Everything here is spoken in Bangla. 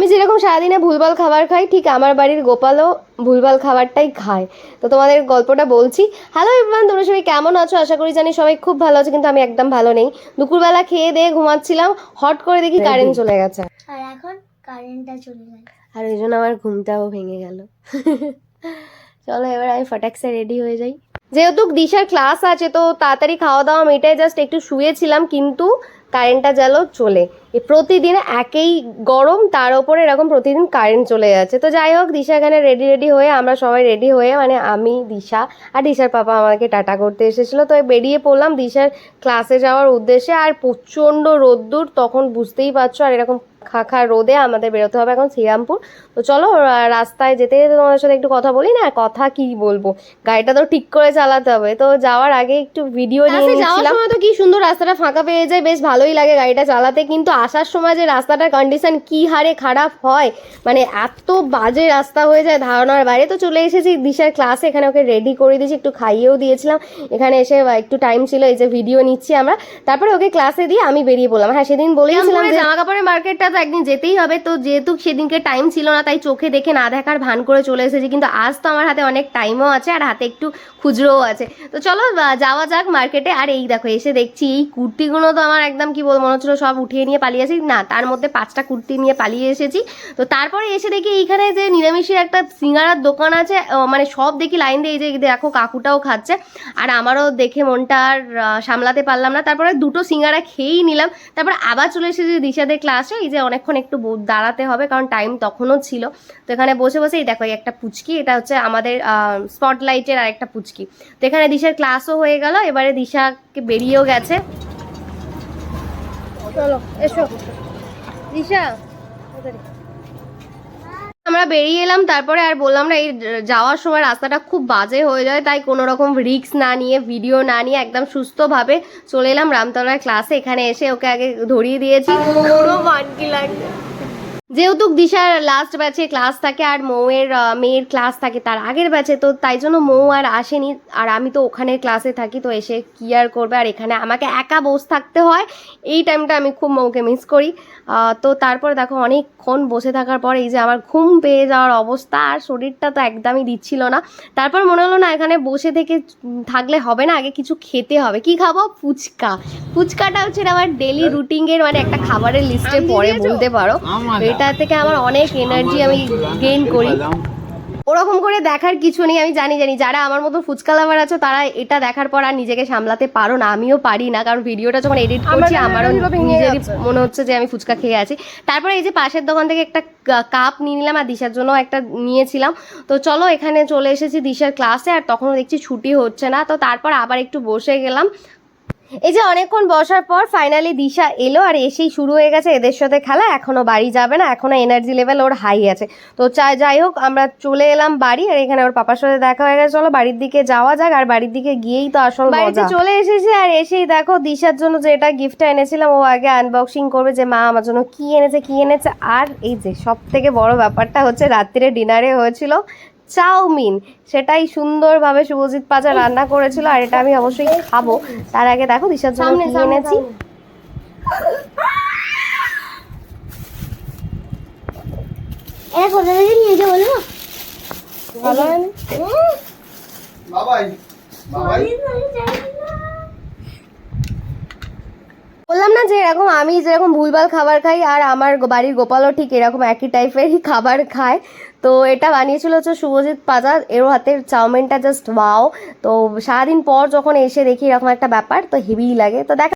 আমি যেরকম সারাদিনে ভুলভাল খাবার খাই ঠিক আমার বাড়ির গোপালও ভুলভাল খাবারটাই খায়। তো তোমাদের গল্পটা বলছি। হ্যালো এভরিওয়ান তোমরা সবাই কেমন আছো? আশা করি জানি সবাই খুব ভালো আছে কিন্তু আমি একদম ভালো নেই। দুপুরবেলা খেয়ে দিয়ে ঘুমাচ্ছিলাম হট করে দেখি কারেন্ট চলে গেছে। আর এখন কারেন্টটা চলে গেল আর ওই জন্য আমার ঘুমটাও ভেঙে গেল। চলো এবার আমি ফটাকসে রেডি হয়ে যাই। যেহেতু দিশার ক্লাস আছে তো তাড়াতাড়ি খাওয়া দাওয়া মেটায় জাস্ট একটু শুয়েছিলাম কিন্তু কারেন্টটা গেল চলে। প্রতিদিন একেই গরম তার ওপরে এরকম প্রতিদিন কারেন্ট চলে যাচ্ছে। তো যাই হোক দিশা এখানে রেডি রেডি হয়ে আমরা সবাই রেডি হয়ে মানে আমি দিশা আর দিশার পাপা আমাকে টাটা করতে এসেছিল। তো বেরিয়ে পড়লাম দিশার ক্লাসে যাওয়ার উদ্দেশ্যে। আর প্রচণ্ড রোদ্দুর তখন বুঝতেই পারছ আর এরকম খাখা রোদে আমাদের বেরোতে হবে এখন শ্রীরামপুর। তো চলো রাস্তায় যেতে যেতে তোমাদের সাথে একটু কথা বলি না কথা কি বলব? গাড়িটা তো ঠিক করে চালাতে হবে। তো যাওয়ার আগে একটু ভিডিও নিয়ে নিচ্ছিলাম তো কি সুন্দর রাস্তাটা ফাঁকা পেয়ে যায় বেশ ভালোই লাগে গাড়িটা চালাতে। কিন্তু আসার সময় যে রাস্তাটার কন্ডিশন কি হারে খারাপ হয় মানে এত বাজে রাস্তা হয়ে যায় ধারণার বাইরে। তো চলে এসেছি দিশার ক্লাসে এখানে ওকে রেডি করে দিয়েছি একটু খাইয়েও দিয়েছিলাম। এখানে এসে একটু টাইম ছিল এই যে ভিডিও নিচ্ছি আমরা। তারপরে ওকে ক্লাসে দিয়ে আমি বেরিয়ে পড়লাম। হ্যাঁ সেদিন বলেইছিলাম যে জামা কাপড়ের মার্কেটটা তো একদিন যেতেই হবে। তো যেহেতু সেদিনকে টাইম ছিল না তাই চোখে দেখে না দেখার ভান করে চলে এসেছি। কিন্তু আজ তো আমার হাতে অনেক টাইমও আছে আর হাতে একটু খুচরোও আছে। তো চলো যাওয়া যাক মার্কেটে আর এই দেখো এসে দেখছি এই কুর্তিগুলো তো আমার একদম কি বলব, মনে হচ্ছিল সব উঠিয়ে নিয়ে পালিয়ে আসি। না, তার মধ্যে পাঁচটা কুর্তি নিয়ে পালিয়ে এসেছি। তো তারপরে এসে দেখি এইখানে যে নিরামিষের একটা সিঙ্গারার দোকান আছে মানে সব দেখি লাইন দিয়ে, এই যে দেখো কাকুটাও খাচ্ছে। আর আমারও দেখে মনটা আর সামলাতে পারলাম না। তারপরে দুটো সিঙ্গারা খেয়েই নিলাম। তারপর আবার চলে এসেছি দিশাদের ক্লাসে এই যে অনেকক্ষণ একটু দাঁড়াতে হবে, কারণ টাইম তখনও ছিল। তো এখানে বসে বসে এই দেখো এই একটা পুচকি, এটা হচ্ছে আমাদের স্পটলাইটের আর একটা পুচকি। তো এখানে দিশার ক্লাসও হয়ে গেল। এবারে দিশাকে বেরিয়েও গেছে। আমরা বেরিয়ে এলাম, তারপরে আর বললাম না, এই যাওয়ার সময় রাস্তাটা খুব বাজে হয়ে যায়, তাই কোনো রকম রিক্স না নিয়ে, ভিডিও না নিয়ে একদম সুস্থভাবে চলে এলাম রামতলার ক্লাসে এখানে এসে ওকে আগে ধরিয়ে দিয়েছি। মানকি যেহেতু দিশার লাস্ট ব্যাচে ক্লাস থাকে আর মৌয়ের মেয়ের ক্লাস থাকে তার আগের ব্যাচে তো তাই জন্য মৌ আর আসেনি। আর আমি তো ওখানে ক্লাসে থাকি তো এসে কি আর করবে? আর এখানে আমাকে একা বসে থাকতে হয়। এই টাইমটা আমি খুব মৌকে মিস করি। তো তারপর দেখো অনেকক্ষণ বসে থাকার পর এই যে আমার ঘুম পেয়ে যাওয়ার অবস্থা আর শরীরটা তো একদমই দিচ্ছিল না। তারপর মনে হলো না এখানে বসে থেকে থাকলে হবে না আগে কিছু খেতে হবে। কি খাব? ফুচকা। ফুচকাটা হচ্ছে আমার ডেলি রুটিনের মানে একটা খাবারের লিস্টে পড়ে বলতে পারো। এটা থেকে আমার অনেক এনার্জি আমি গেইন করি। ওরকম করে দেখার কিছু নেই আমি জানি জানি। যারা আমার মতো ফুচকা লাভার আছো তারা এটা দেখার পর আর নিজেকে সামলাতে পারো না। আমিও পারি না কারণ ভিডিওটা যখন এডিট করছি আমারও নিজেরই মনে হচ্ছে যে আমি ফুচকা খেয়ে আছি। তারপরে এই যে পাশের দোকান থেকে একটা কাপ নিয়ে নিলাম আর দিশার জন্য একটা নিয়েছিলাম। তো চলো এখানে চলে এসেছি দিশার ক্লাসে আর তখনও দেখছি ছুটি হচ্ছে না। তো তারপর আবার একটু বসে গেলাম। এই যে অনেকক্ষণ বসার পর ফাইনালি দিশা এলো আর এসেই শুরু হয়ে গেছে এদের সাথে খেলা। এখনও বাড়ি যাবে না, এখনও এনার্জি লেভেল ওর হাই আছে। তো চাই যাই হোক, আমরা চলে এলাম বাড়ি আর এখানে ওর পাপার সাথে দেখা হয়ে গেছে। চলো বাড়ির দিকে যাওয়া যাক আর বাড়ির দিকে গিয়েই তো আসল বাড়িতে চলে এসেছি আর এসেই দেখো দিশার জন্য যেটা গিফটটা এনেছিলাম, ও আগে আনবক্সিং করবে যে, মা, আমার জন্য কি এনেছে কি এনেছে? আর এই যে সব থেকে বড় ব্যাপারটা হচ্ছে রাত্রিরে ডিনারে হয়েছিল। চাউমিন। সেটাই সুন্দরভাবে শুভজিৎ পাচা রান্না করেছিল আর এটা আমি অবশ্যই খাব। তার আগে দেখো দিশার জন্য কি এনেছি। এটা কোথা থেকে নিয়েছে বলব? বাবাই বাবাই। বললাম না যে এরকম আমি যেরকম ভুলভাল খাবার খাই আর আমার বাড়ির গোপালও ঠিক এরকম একই টাইপেরই খাবার খায়। তো এটা বানিয়েছিল হচ্ছে শুভজিৎ পাজা এর হাতের চাউমিনটা জাস্ট ওয়াও তো সারাদিন পর যখন এসে দেখি এরকম একটা ব্যাপার, তো হেভিই লাগে। তো দেখ